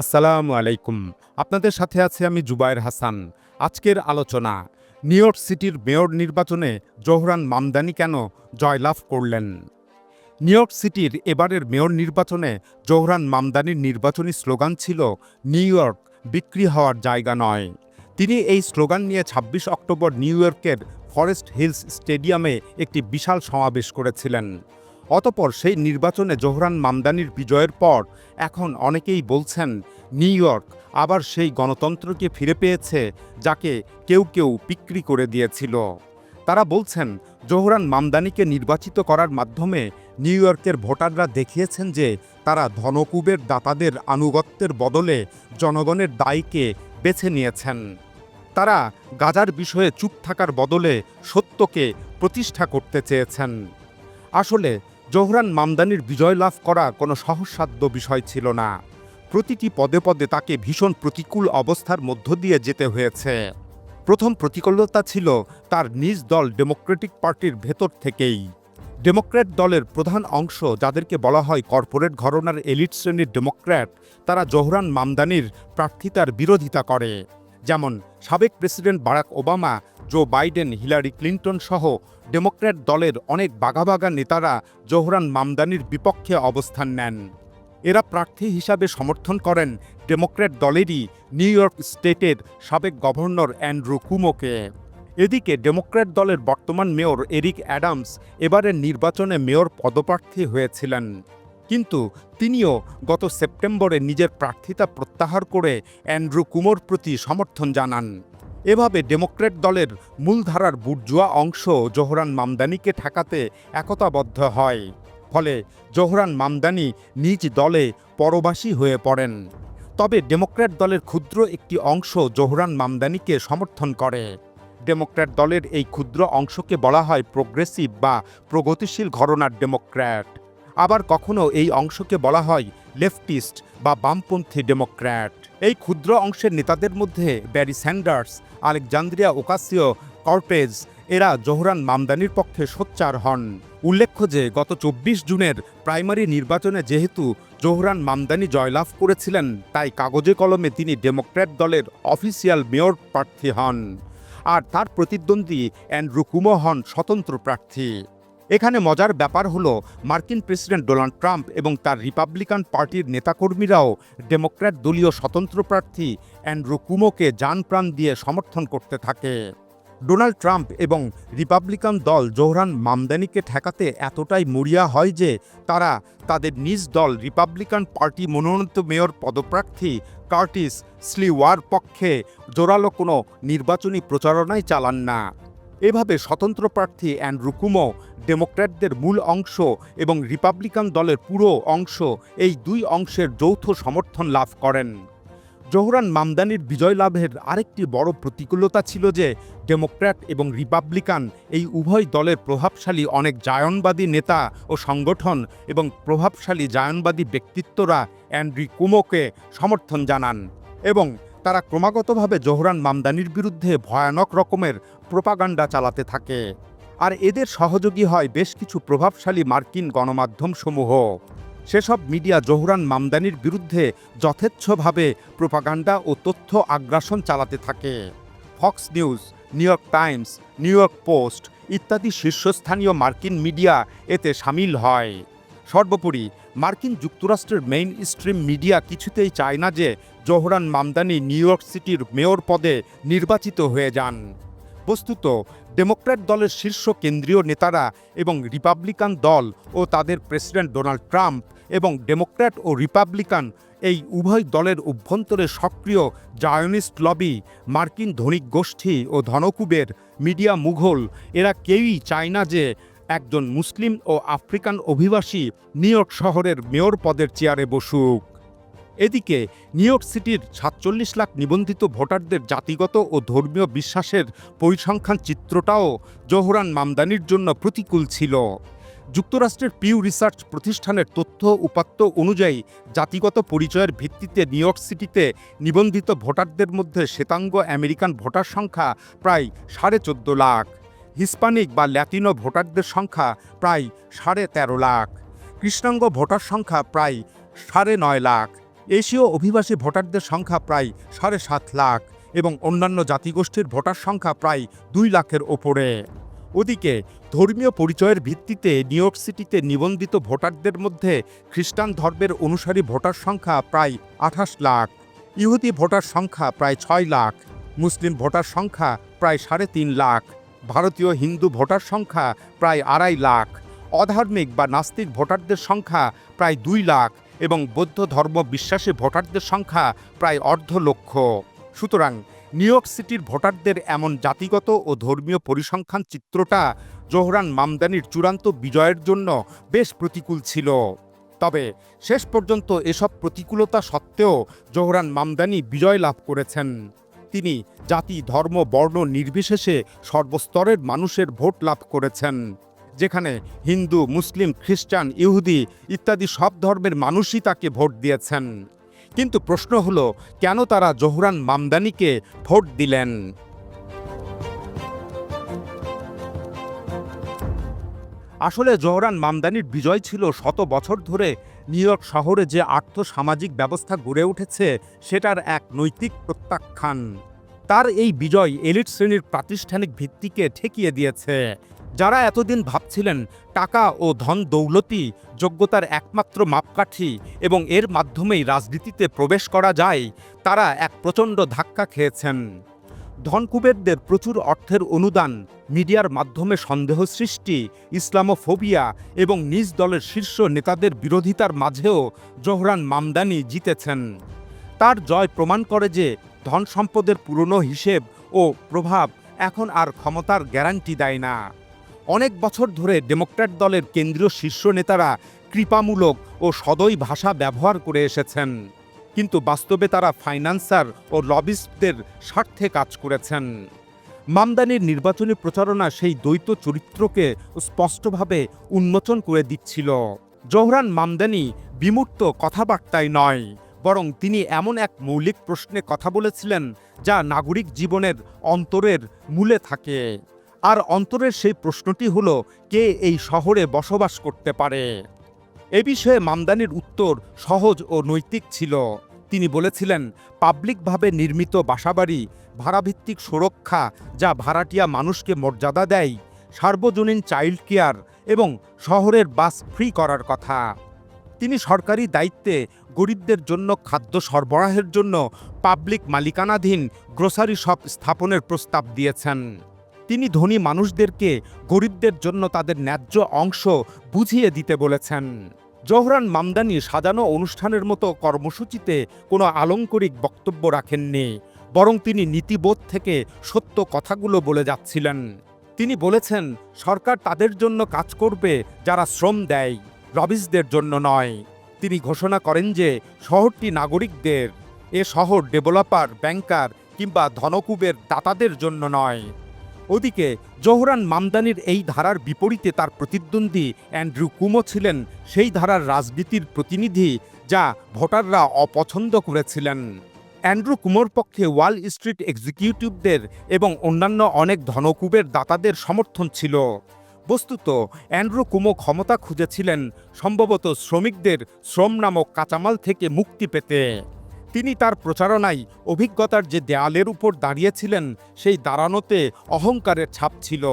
আসসালামু আলাইকুম। আপনাদের সাথে আছে আমি জুবায়ের হাসান। আজকের আলোচনা, নিউ ইয়র্ক সিটির মেয়র নির্বাচনে জোহরান মামদানি কেন জয়লাভ করলেন? নিউ ইয়র্ক সিটির এবারের মেয়র নির্বাচনে জোহরান মামদানির নির্বাচনী স্লোগান ছিল, নিউ ইয়র্ক বিক্রি হওয়ার জায়গা নয়। তিনি এই স্লোগান নিয়ে ২৬ অক্টোবর নিউ ইয়র্কের ফরেস্ট হিলস স্টেডিয়ামে একটি বিশাল সমাবেশ করেছিলেন। অতপর সেই নির্বাচনে জোহরান মামদানির বিজয়ের পর এখন অনেকেই বলছেন, নিউ ইয়র্ক আবার সেই গণতন্ত্রকে ফিরে পেয়েছে যাকে কেউ কেউ বিক্রি করে দিয়েছিল। তারা বলছেন, জোহরান মামদানিকে নির্বাচিত করার মাধ্যমে নিউ ইয়র্কের ভোটাররা দেখিয়েছেন যে তারা ধনকুবের দাতাদের আনুগত্যের বদলে জনগণের দায়কে বেছে নিয়েছেন। তারা গাজার বিষয়ে চুপ থাকার বদলে সত্যকে প্রতিষ্ঠা করতে চেয়েছেন। আসলে জোহরান মামদানির বিজয় লাভ করা কোনো সহসাধ্য বিষয় ছিল না। প্রতিটি পদে পদে তাকে ভীষণ প্রতিকূল অবস্থার মধ্য দিয়ে যেতে হয়েছে। প্রথম প্রতিকূলতা ছিল তার নিজ দল ডেমোক্রেটিক পার্টির ভেতর থেকেই। ডেমোক্র্যাট দলের প্রধান অংশ যাদেরকে বলা হয় কর্পোরেট ঘরনার এলিট শ্রেণির ডেমোক্র্যাট, তারা জোহরান মামদানির প্রার্থিতার বিরোধিতা করে। যেমন সাবেক president Barack Obama Joe Biden, Hillary Clinton সহ ডেমোক্র্যাট দলের অনেক বাঘাবাগা নেতারা জোহরান মামদানির বিপক্ষে অবস্থান নেন। এরা প্রার্থী হিসাবে সমর্থন করেন ডেমোক্র্যাট দলেরই নিউ ইয়র্ক স্টেটের সাবেক গভর্নর অ্যান্ড্রু কুমোকে। এদিকে ডেমোক্র্যাট দলের বর্তমান মেয়র এরিক অ্যাডামস এবারের নির্বাচনে মেয়র পদপ্রার্থী হয়েছিলেন। কিন্তু তিনিও গত সেপ্টেম্বরে নিজের প্রার্থিতা প্রত্যাহার করে অ্যান্ড্রু কুমোর প্রতি সমর্থন জানান। এভাবে ডেমোক্র্যাট দলের মূলধারার বুর্জুয়া অংশ জোহরান মামদানিকে ঠেকাতে একতাবদ্ধ হয়। ফলে জোহরান মামদানি নিজ দলে পরবাসী হয়ে পড়েন। তবে ডেমোক্র্যাট দলের ক্ষুদ্র একটি অংশ জোহরান মামদানিকে সমর্থন করে। ডেমোক্র্যাট দলের এই ক্ষুদ্র অংশকে বলা হয় প্রোগ্রেসিভ বা প্রগতিশীল ঘরনার ডেমোক্র্যাট। আবার কখনো এই অংশকে বলা হয় লেফটিস্ট বা বামপন্থী ডেমোক্র্যাট। এই ক্ষুদ্র অংশের নেতাদের মধ্যে Bernie Sanders, Alexandria Ocasio Cortez এরা জোহরান মামদানির পক্ষে সোচ্চার হন। উল্লেখ্য যে, গত চব্বিশ জুনের প্রাইমারি নির্বাচনে যেহেতু জোহরান মামদানি জয়লাভ করেছিলেন, তাই কাগজে কলমে তিনি ডেমোক্র্যাট দলের অফিসিয়াল মেয়র প্রার্থী হন। আর তার প্রতিদ্বন্দ্বী অ্যান্ড্রু কুমো হন স্বতন্ত্র প্রার্থী। এখানে মজার ব্যাপার হলো, মার্কিন প্রেসিডেন্ট ডোনাল্ড ট্রাম্প এবং তার রিপাবলিকান পার্টির নেতাকর্মীরাও ডেমোক্র্যাট দলীয় স্বতন্ত্র প্রার্থী অ্যান্ড্রু কুমোকে প্রাণ দিয়ে সমর্থন করতে থাকে। ডোনাল্ড ট্রাম্প এবং রিপাবলিকান দল জোহরান মামদানিকে ঠেকাতে এতটাই মরিয়া হয় যে তারা তাদের নিজ দল রিপাবলিকান পার্টি মনোনীত মেয়র পদপ্রার্থী কার্টিস স্লিওয়ার পক্ষে জোরালো কোনো নির্বাচনী প্রচারণাই চালান না। এভাবে স্বতন্ত্র প্রার্থী অ্যান্ড্রু কুমো, ডেমোক্র্যাটদের মূল অংশ এবং রিপাবলিকান দলের পুরো অংশ এই দুই অংশের যৌথ সমর্থন লাভ করেন। জোহরান মামদানির বিজয় লাভের আরেকটি বড় প্রতিকূলতা ছিল যে ডেমোক্র্যাট এবং রিপাবলিকান এই উভয় দলের প্রভাবশালী অনেক জায়নবাদী নেতা ও সংগঠন এবং প্রভাবশালী জায়নবাদী ব্যক্তিত্বরা অ্যান্ড্রি কুমোকে সমর্থন জানান এবং তারা ক্রমাগতভাবে জোহরান মামদানির বিরুদ্ধে ভয়ানক রকমের প্রোপাগান্ডা চালাতে থাকে। আর এদের সহযোগী হয় বেশ কিছু প্রভাবশালী মার্কিন গণমাধ্যমসমূহ। সেসব মিডিয়া জোহরান মামদানির বিরুদ্ধে যথেচ্ছভাবে প্রোপাগান্ডা ও তথ্য আগ্রাসন চালাতে থাকে। Fox News, New York Times, New York Post ইত্যাদি শীর্ষস্থানীয় মার্কিন মিডিয়া এতে সামিল হয়। সর্বোপরি মার্কিন যুক্তরাষ্ট্রের মেইন স্ট্রিম মিডিয়া কিছুতেই চায় না যে জোহরান মামদানি নিউ ইয়র্ক সিটির মেয়র পদে নির্বাচিত হয়ে যান। বস্তুত, ডেমোক্র্যাট দলের শীর্ষ কেন্দ্রীয় নেতারা এবং রিপাবলিকান দল ও তাদের প্রেসিডেন্ট ডোনাল্ড ট্রাম্প এবং ডেমোক্র্যাট ও রিপাবলিকান এই উভয় দলের অভ্যন্তরে সক্রিয় জায়নিস্ট লবি, মার্কিন ধনিক গোষ্ঠী ও ধনকুবের মিডিয়া মুঘল, এরা কেউই চায় না যে একজন মুসলিম ও আফ্রিকান অভিবাসী নিউ ইয়র্ক শহরের মেয়র পদের চেয়ারে বসুক। এদিকে, নিউ ইয়র্ক সিটির সাতচল্লিশ লাখ নিবন্ধিত ভোটারদের জাতিগত ও ধর্মীয় বিশ্বাসের পরিসংখ্যান চিত্রটাও জোহরান মামদানির জন্য প্রতিকূল ছিল। যুক্তরাষ্ট্রের পিউ রিসার্চ প্রতিষ্ঠানের তথ্য উপাত্ত অনুযায়ী জাতিগত পরিচয়ের ভিত্তিতে নিউ ইয়র্ক সিটিতে নিবন্ধিত ভোটারদের মধ্যে শ্বেতাঙ্গ আমেরিকান ভোটার সংখ্যা প্রায় সাড়ে চোদ্দ লাখ। হিস্পানিক বা ল্যাতিনো ভোটারদের সংখ্যা প্রায় সাড়ে তেরো লাখ। কৃষ্ণাঙ্গ ভোটার সংখ্যা প্রায় সাড়ে নয় লাখ। এশীয় অভিবাসী ভোটারদের সংখ্যা প্রায় সাড়ে সাত লাখ এবং অন্যান্য জাতিগোষ্ঠীর ভোটার সংখ্যা প্রায় দুই লাখের ওপরে। ওদিকে, ধর্মীয় পরিচয়ের ভিত্তিতে নিউ ইয়র্ক সিটিতে নিবন্ধিত ভোটারদের মধ্যে খ্রিস্টান ধর্মের অনুসারী ভোটার সংখ্যা প্রায় আঠাশ লাখ। ইহুদি ভোটার সংখ্যা প্রায় ছয় লাখ। মুসলিম ভোটার সংখ্যা প্রায় সাড়ে তিন লাখ। ভারতীয় হিন্দু ভোটার সংখ্যা প্রায় আড়াই লাখ, অধার্মিক বা নাস্তিক ভোটারদের সংখ্যা প্রায় দুই লাখ এবং বৌদ্ধ ধর্ম বিশ্বাসী ভোটারদের সংখ্যা প্রায় অর্ধ লক্ষ। সুতরাং নিউ ইয়র্ক সিটির ভোটারদের এমন জাতিগত ও ধর্মীয় পরিসংখ্যান চিত্রটা জোহরান মামদানির চূড়ান্ত বিজয়ের জন্য বেশ প্রতিকূল ছিল। তবে শেষ পর্যন্ত এসব প্রতিকূলতা সত্ত্বেও জোহরান মামদানি বিজয় লাভ করেছেন। তিনি জাতি, ধর্ম, বর্ণ নির্বিশেষে সর্বস্তরের মানুষের ভোট লাভ করেছেন, যেখানে হিন্দু, মুসলিম, খ্রিস্টান, ইহুদি ইত্যাদি সব ধর্মের মানুষই তাকে ভোট দিয়েছেন। কিন্তু প্রশ্ন হলো, কেন তারা জোহরান মামদানিকে ভোট দিলেন? আসলে জোহরান মামদানির বিজয় ছিল শত বছর ধরে নিউ ইয়র্ক শহরে যে আর্থসামাজিক ব্যবস্থা গড়ে উঠেছে, সেটার এক নৈতিক প্রত্যাখ্যান। তার এই বিজয় এলিট শ্রেণির প্রাতিষ্ঠানিক ভিত্তিকে ঠেকিয়ে দিয়েছে। যারা এতদিন ভাবছিলেন টাকা ও ধন দৌলতি যোগ্যতার একমাত্র মাপকাঠি এবং এর মাধ্যমেই রাজনীতিতে প্রবেশ করা যায়, তারা এক প্রচণ্ড ধাক্কা খেয়েছেন। ধনকুবেরদের প্রচুর অর্থের অনুদান, মিডিয়ার মাধ্যমে সন্দেহ সৃষ্টি, ইসলামোফোবিয়া এবং নিজ দলের শীর্ষ নেতাদের বিরোধিতার মাঝেও জোহরান মামদানি জিতেছেন। তার জয় প্রমাণ করে যে ধন সম্পদের পুরনো হিসেব ও প্রভাব এখন আর ক্ষমতার গ্যারান্টি দেয় না। অনেক বছর ধরে ডেমোক্র্যাট দলের কেন্দ্রীয় শীর্ষ নেতারা কৃপামূলক ও সদয় ভাষা ব্যবহার করে এসেছেন। কিন্তু বাস্তবে তারা ফাইন্যান্সার ও লবিস্টদের স্বার্থে কাজ করেছেন। মামদানির নির্বাচনী প্রচারণা সেই দ্বৈত চরিত্রকে স্পষ্টভাবে উন্মোচন করে দিচ্ছিল। জোহরান মামদানি বিমূর্ত কথাবার্তায় নয়, বরং তিনি এমন এক মৌলিক প্রশ্নে কথা বলেছিলেন যা নাগরিক জীবনের অন্তরের মূলে থাকে। আর অন্তরের সেই প্রশ্নটি হলো, কে এই শহরে বসবাস করতে পারে? এ বিষয়ে মামদানির উত্তর সহজ ও নৈতিক ছিল। তিনি বলেছিলেন, পাবলিকভাবে নির্মিত বাসাবাড়ি, ভাড়াভিত্তিক সুরক্ষা, যা ভাড়াটিয়া মানুষকে মর্যাদা দেয়, সার্বজনীন চাইল্ড কেয়ার এবং শহরের বাস ফ্রি করার কথা। তিনি সরকারি দায়িত্বে গরিবদের জন্য খাদ্য সরবরাহের জন্য পাবলিক মালিকানাধীন গ্রোসারি শপ স্থাপনের প্রস্তাব দিয়েছেন। তিনি ধনী মানুষদেরকে গরিবদের জন্য তাদের ন্যায্য অংশ বুঝিয়ে দিতে বলেছেন। জোহরান মামদানি সাজানো অনুষ্ঠানের মতো কর্মসূচিতে কোনো আলঙ্করিক বক্তব্য রাখেননি, বরং তিনি নীতিবোধ থেকে সত্য কথাগুলো বলে যাচ্ছিলেন। তিনি বলেছেন, সরকার তাদের জন্য কাজ করবে যারা শ্রম দেয় রবিসদের জন্য নয়। তিনি ঘোষণা করেন যে, শহরটি নাগরিকদের, এ শহর ডেভেলপার, ব্যাংকার কিংবা ধনকুবের দাতাদের জন্য নয়। ওদিকে জোহরান মামদানির এই ধারার বিপরীতে তার প্রতিদ্বন্দ্বী অ্যান্ড্রু কুমো ছিলেন সেই ধারার রাজনীতির প্রতিনিধি যা ভোটাররা অপছন্দ করেছিলেন। অ্যান্ড্রু কুমোর পক্ষে ওয়াল স্ট্রিট এক্সিকিউটিভদের এবং অন্যান্য অনেক ধনকুবের দাতাদের সমর্থন ছিল। বস্তুত, অ্যান্ড্রু কুমো ক্ষমতা খুঁজেছিলেন সম্ভবত শ্রমিকদের শ্রম নামক কাঁচামাল থেকে মুক্তি পেতে। তিনি তার প্রচারণায় অভিজ্ঞতার যে দেয়ালের উপর দাঁড়িয়েছিলেন, সেই দাঁড়ানোতে অহংকারের ছাপ ছিল।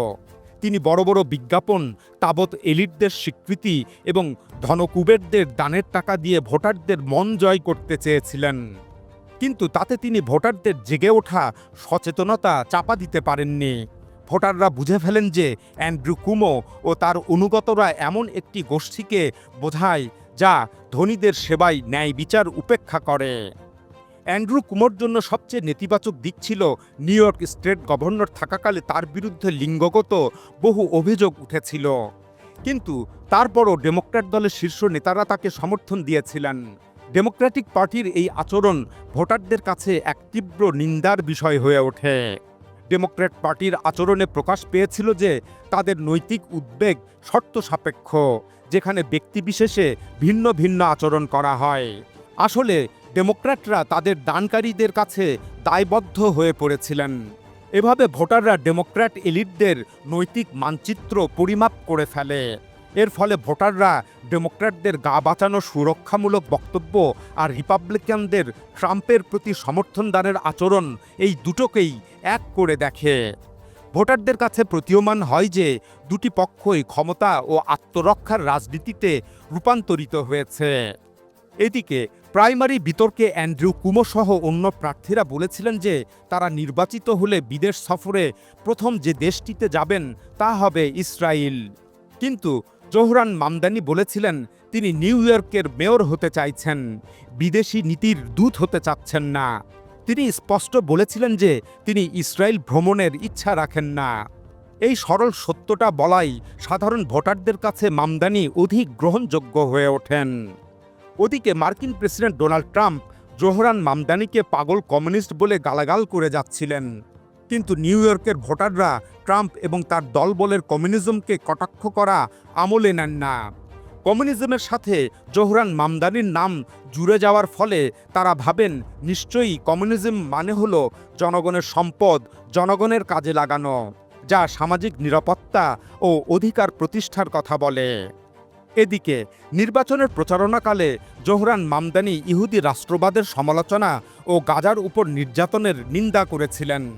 তিনি বড় বড় বিজ্ঞাপন, তাবৎ এলিটদের স্বীকৃতি এবং ধনকুবেরদের দানের টাকা দিয়ে ভোটারদের মন জয় করতে চেয়েছিলেন। কিন্তু তাতে তিনি ভোটারদের জেগে ওঠা সচেতনতা চাপা দিতে পারেননি। ভোটাররা বুঝে ফেলেন যে অ্যান্ড্রু কুমো ও তার অনুগতরা এমন একটি গোষ্ঠীকে বোঝায় যা ধনীদের সেবায় ন্যায় বিচার উপেক্ষা করে। অ্যান্ড্রু কুমোর জন্য সবচেয়ে নেতিবাচক দিক ছিল নিউ ইয়র্ক স্টেট গভর্নর থাকাকালে তার বিরুদ্ধে লিঙ্গগত বহু অভিযোগ উঠেছিল। কিন্তু তারপরও ডেমোক্র্যাট দলের শীর্ষ নেতারা তাকে সমর্থন দিয়েছিলেন। ডেমোক্র্যাটিক পার্টির এই আচরণ ভোটারদের কাছে এক তীব্র নিন্দার বিষয় হয়ে ওঠে। ডেমোক্র্যাট পার্টির আচরণে প্রকাশ পেয়েছিল যে তাদের নৈতিক উদ্বেগ শর্ত সাপেক্ষ, যেখানে ব্যক্তিবিশেষে ভিন্ন ভিন্ন আচরণ করা হয়। আসলে ডেমোক্র্যাটরা তাদের দানকারীদের কাছে দায়বদ্ধ হয়ে পড়েছিলেন। এভাবে ভোটাররা ডেমোক্র্যাট এলিটদের নৈতিক মানচিত্র পরিমাপ করে ফেলে। এর ফলে ভোটাররা ডেমোক্র্যাটদের গা বাঁচানো সুরক্ষামূলক বক্তব্য আর রিপাবলিকানদের ট্রাম্পের প্রতি সমর্থন দানের আচরণ এই দুটোকেই এক করে দেখে। ভোটারদের কাছে প্রতীয়মান হয় যে দুটি পক্ষই ক্ষমতা ও আত্মরক্ষার রাজনীতিতে রূপান্তরিত হয়েছে। এদিকে প্রাইমারি বিতর্কে অ্যান্ড্রু কুমো সহ অন্য প্রার্থীরা বলেছিলেন যে তারা নির্বাচিত হলে বিদেশ সফরে প্রথম যে দেশটিতে যাবেন তা হবে ইসরায়েল কিন্তু জোহরান মামদানি বলেছিলেন, তিনি নিউ ইয়র্কের মেয়র হতে চাইছেন, বিদেশি নীতির দূত হতে চাচ্ছেন না। তিনি স্পষ্ট বলেছিলেন যে তিনি ইসরায়েল ভ্রমণের ইচ্ছা রাখেন না। এই সরল সত্যটা বলাই সাধারণ ভোটারদের কাছে মামদানি অধিক গ্রহণযোগ্য হয়ে ওঠেন। ওদিকে মার্কিন প্রেসিডেন্ট ডোনাল্ড ট্রাম্প জোহরান মামদানিকে পাগল কমিউনিস্ট বলে গালাগাল করে যাচ্ছিলেন। কিন্তু নিউ ইয়র্কের ভোটাররা ট্রাম্প এবং তার দলবলের কমিউনিজমকে কটাক্ষ করা আমলে নেন না। কমিউনিজমের সাথে জোহরান মামদানির নাম জুড়ে যাওয়ার ফলে তারা ভাবেন, নিশ্চয়ই কমিউনিজম মানে হলো জনগণের সম্পদ, জনগণের কাজে লাগানো, যা সামাজিক নিরাপত্তা ও অধিকার প্রতিষ্ঠার কথা বলে। এদিকে, নির্বাচনের প্রচারণাকালে জোহরান মামদানি ইহুদি রাষ্ট্রবাদের সমালোচনা ও গাজার উপর নির্যাতনের নিন্দা করেছিলেন।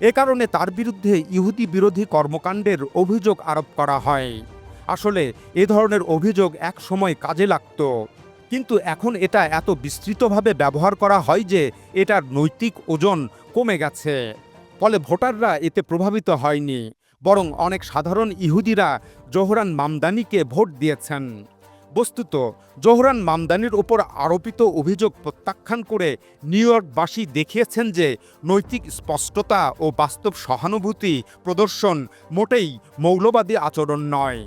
এ কারণে তার বিরুদ্ধে ইহুদি বিরোধী কর্মকাণ্ডের অভিযোগ আরোপ করা হয়। আসলে, এ ধরনের অভিযোগ এক সময় কাজে লাগত। কিন্তু এখন এটা এত বিস্তৃতভাবে ব্যবহার করা হয় যে, এটার নৈতিক ওজন কমে গেছে। ফলে ভোটাররা এতে প্রভাবিত হয়নি। বরং অনেক সাধারণ ইহুদিরা জোহরান মামদানিকে ভোট দিয়েছেন। বস্তুত, জোহরান মামদানির ওপর আরোপিত অভিযোগ প্রত্যাখ্যান করে নিউ ইয়র্কবাসী দেখিয়েছেন যে নৈতিক স্পষ্টতা ও বাস্তব সহানুভূতি প্রদর্শন মোটেই মৌলবাদী আচরণ নয়।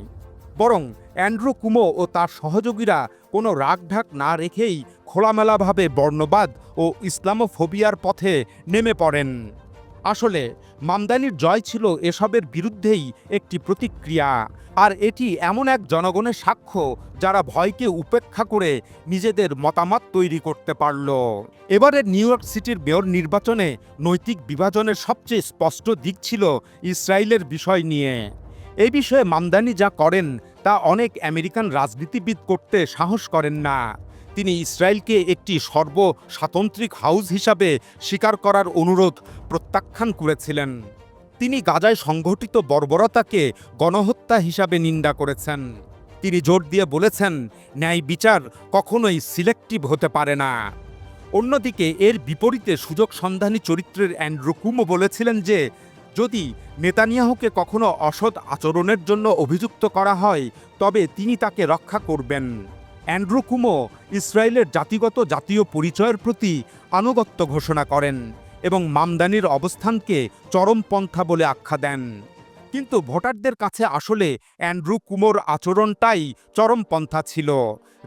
বরং অ্যান্ড্রু কুমো ও তার সহযোগীরা কোনো রাগঢাক না রেখেই খোলামেলাভাবে বর্ণবাদ ও ইসলামোফোবিয়ার পথে নেমে পড়েন। আসলে মামদানির জয় ছিল এসবের বিরুদ্ধেই একটি প্রতিক্রিয়া, আর এটি এমন এক জনগণের সাক্ষ্য যারা ভয়কে উপেক্ষা করে নিজেদের মতামত তৈরি করতে পারল। এবারের নিউ ইয়র্ক সিটির মেয়র নির্বাচনে নৈতিক বিভাজনের সবচেয়ে স্পষ্ট দিক ছিল ইসরায়েলের বিষয় নিয়ে। এই বিষয়ে মামদানি যা করেন তা অনেক আমেরিকান রাজনীতিবিদ করতে সাহস করেন না। তিনি ইসরায়েলকে একটি সর্বস্বাতন্ত্রিক হাউস হিসাবে স্বীকার করার অনুরোধ প্রত্যাখ্যান করেছিলেন। তিনি গাজায় সংঘটিত বর্বরতাকে গণহত্যা হিসাবে নিন্দা করেছেন। তিনি জোর দিয়ে বলেছেন, ন্যায় বিচার কখনোই সিলেক্টিভ হতে পারে না। অন্যদিকে, এর বিপরীতে সুযোগ সন্ধানী চরিত্রের অ্যান্ড্রু কুমো বলেছিলেন যে, যদি নেতানিয়াহুকে কখনো অসৎ আচরণের জন্য অভিযুক্ত করা হয়, তবে তিনি তাকে রক্ষা করবেন। অ্যান্ড্রু কুমো ইসরায়েলের জাতিগত জাতীয় পরিচয়ের প্রতি আনুগত্য ঘোষণা করেন এবং মামদানির অবস্থানকে চরমপন্থা বলে আখ্যা দেন। কিন্তু ভোটারদের কাছে আসলে অ্যান্ড্রু কুমোর আচরণটাই চরমপন্থা ছিল,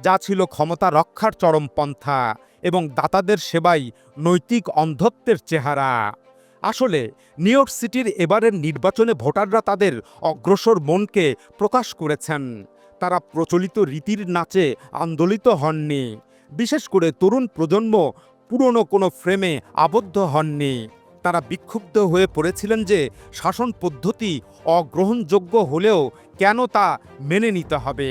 যা ছিল ক্ষমতা রক্ষার চরমপন্থা এবং দাতাদের সেবাই নৈতিক অন্ধত্বের চেহারা। আসলে নিউ সিটির এবারের নির্বাচনে ভোটাররা তাদের অগ্রসর মনকে প্রকাশ করেছেন। তারা প্রচলিত রীতির নাচে আন্দোলিত হননি। বিশেষ করে তরুণ প্রজন্ম পুরনো কোনো ফ্রেমে আবদ্ধ হননি। তারা বিক্ষুব্ধ হয়ে পড়েছিলেন যে শাসন পদ্ধতি অগ্রহণযোগ্য হলেও কেন তা মেনে নিতে হবে।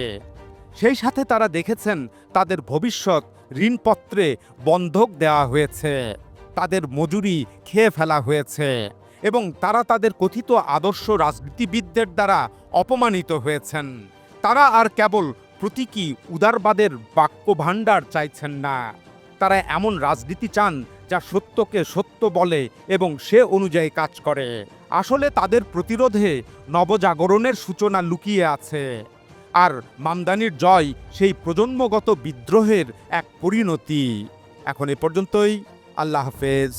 সেই সাথে তারা দেখেছেন তাদের ভবিষ্যৎ ঋণপত্রে বন্ধক দেওয়া হয়েছে, তাদের মজুরি খেয়ে ফেলা হয়েছে এবং তারা তাদের কথিত আদর্শ রাজনীতিবিদদের দ্বারা অপমানিত হয়েছেন। তারা আর কেবল প্রতীকী উদারবাদের বাক্য ভাণ্ডার চাইছেন না। তারা এমন রাজনীতি চান যা সত্যকে সত্য বলে এবং সে অনুযায়ী কাজ করে। আসলে তাদের প্রতিরোধে নবজাগরণের সূচনা লুকিয়ে আছে। আর মামদানির জয় সেই প্রজন্মগত বিদ্রোহের এক পরিণতি। এখন এ পর্যন্তই। আল্লাহ হাফেজ।